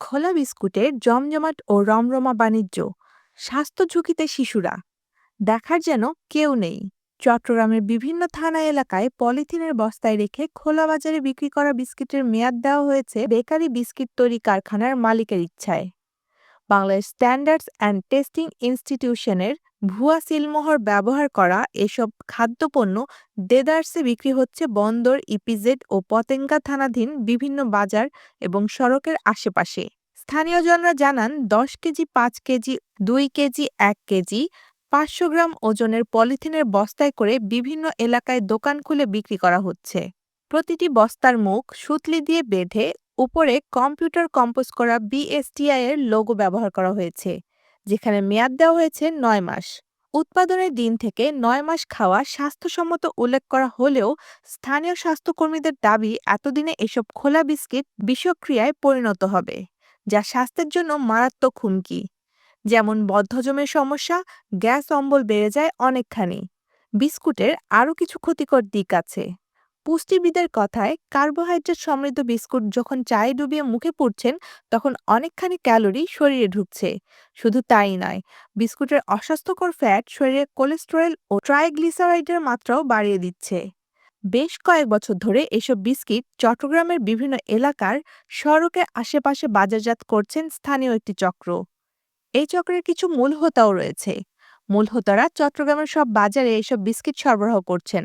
খোলা বিস্কুটের জমজমাট ও রমরমা বাণিজ্য, স্বাস্থ্য ঝুঁকিতে শিশুরা, দেখার যেন কেউ নেই। চট্টগ্রামের বিভিন্ন থানা এলাকায় পলিথিনের বস্তায় রেখে খোলা বাজারে বিক্রি করা বিস্কিটের মেয়াদ দেওয়া হয়েছে বেকারি বিস্কিট তৈরি কারখানার মালিকের ইচ্ছায়। বাংলাদেশ স্ট্যান্ডার্ডস অ্যান্ড টেস্টিং ইনস্টিটিউশনের ভুয়া সিলমোহর ব্যবহার করা এসব খাদ্যপণ্য দেদার্সে বিক্রি হচ্ছে বন্দর, ইপিজেড ও পতেঙ্গা থানাধীন বিভিন্ন বাজার এবং সড়কের আশেপাশে। স্থানীয়জনরা জানান, দশ কেজি, পাঁচ কেজি, দুই কেজি, এক কেজি, পাঁচশো গ্রাম ওজনের পলিথিনের বস্তায় করে বিভিন্ন এলাকায় দোকান খুলে বিক্রি করা হচ্ছে। প্রতিটি বস্তার মুখ সুতলি দিয়ে বেঁধে উপরে কম্পিউটার কম্পোজ করা বিএসটিআই এর লোগো ব্যবহার করা হয়েছে। যেখানে মেয়াদ দেওয়া হয়েছে নয় মাস। উৎপাদনের দিন থেকে নয় মাস খাওয়া স্বাস্থ্যসম্মত উল্লেখ করা হলেও স্থানীয় স্বাস্থ্যকর্মীদের দাবি এতদিনে এসব খোলা বিস্কিট বিষক্রিয়ায় পরিণত হবে, যা স্বাস্থ্যের জন্য মারাত্মক হুমকি। যেমন বদ্ধহজমের সমস্যা, গ্যাস অম্বল বেড়ে যায় অনেকখানি। বিস্কুটের আরও কিছু ক্ষতিকর দিক আছে। পুষ্টিবিদের কথায় কার্বোহাইড্রেট সমৃদ্ধ বিস্কুট যখন চায়ে ডুবিয়ে মুখে পুড়ছেন, তখন অনেকখানি ক্যালোরি শরীরে ঢুকছে। শুধু তাই নয়, বিস্কুটের অস্বাস্থ্যকর ফ্যাট শরীরে কোলেস্টেরল ও ট্রাইগ্লিসারাইডের মাত্রাও বাড়িয়ে দিচ্ছে। বেশ কয়েক বছর ধরে এসব বিস্কিট চট্টগ্রামের বিভিন্ন এলাকার সড়কের আশেপাশে বাজারজাত করছেন স্থানীয় একটি চক্র। এই চক্রের কিছু মূল হোতাও রয়েছে। মূল হোতারা চট্টগ্রামের সব বাজারে এসব বিস্কিট সরবরাহ করছেন।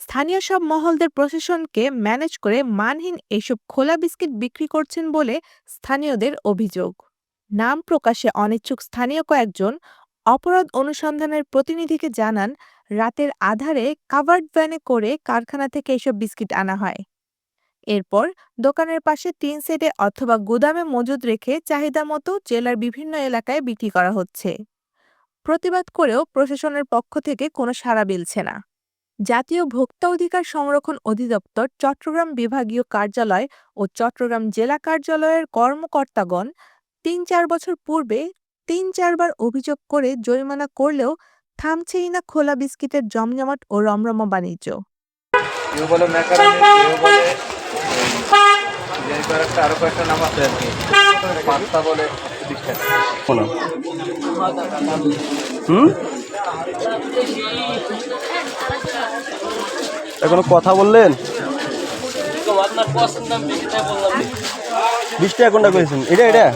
স্থানীয় সব মহলদের প্রশাসনকে ম্যানেজ করে মানহীন এসব খোলা বিস্কিট বিক্রি করছেন বলে স্থানীয়দের অভিযোগ। নাম প্রকাশে অনিচ্ছুক স্থানীয় কয়েকজন অপরাধ অনুসন্ধানের প্রতিনিধিকে জানান, রাতের আধারে কাভার্ড ভ্যানে করে কারখানা থেকে এসব বিস্কিট আনা হয়। এরপর দোকানের পাশে টিন সেটে অথবা গুদামে মজুদ রেখে চাহিদা মতো জেলার বিভিন্ন এলাকায় বিক্রি করা হচ্ছে। প্রতিবাদ করেও প্রশাসনের পক্ষ থেকে কোনো সাড়া মিলছে না। জাতীয় ভোক্তা অধিকার সংরক্ষণ অধিদপ্তর, চট্টগ্রাম বিভাগীয় কার্যালয় ও চট্টগ্রাম জেলা কার্যালয়ের কর্মকর্তাগণ তিন চার বছর পূর্বে তিন চারবার অভিযোগ করে জরিমানা করলেও থামছেই না খোলা বিস্কিটের জমজমাট ও রমরমা বাণিজ্য। আরও কয়েকটা নাম আছে আর কি। বলে। হুম? এখনও কথা বললেন? বিশ টাকা কোনটা করেছেন এটা এটা?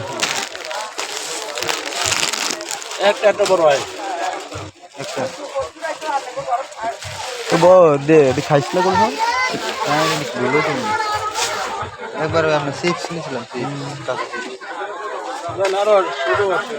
একটা একটা বড় হয় আচ্ছা দে না কোন সময় একবার আমরা সিক্স নিয়েছিলাম সিক্স আরও শুরু আছে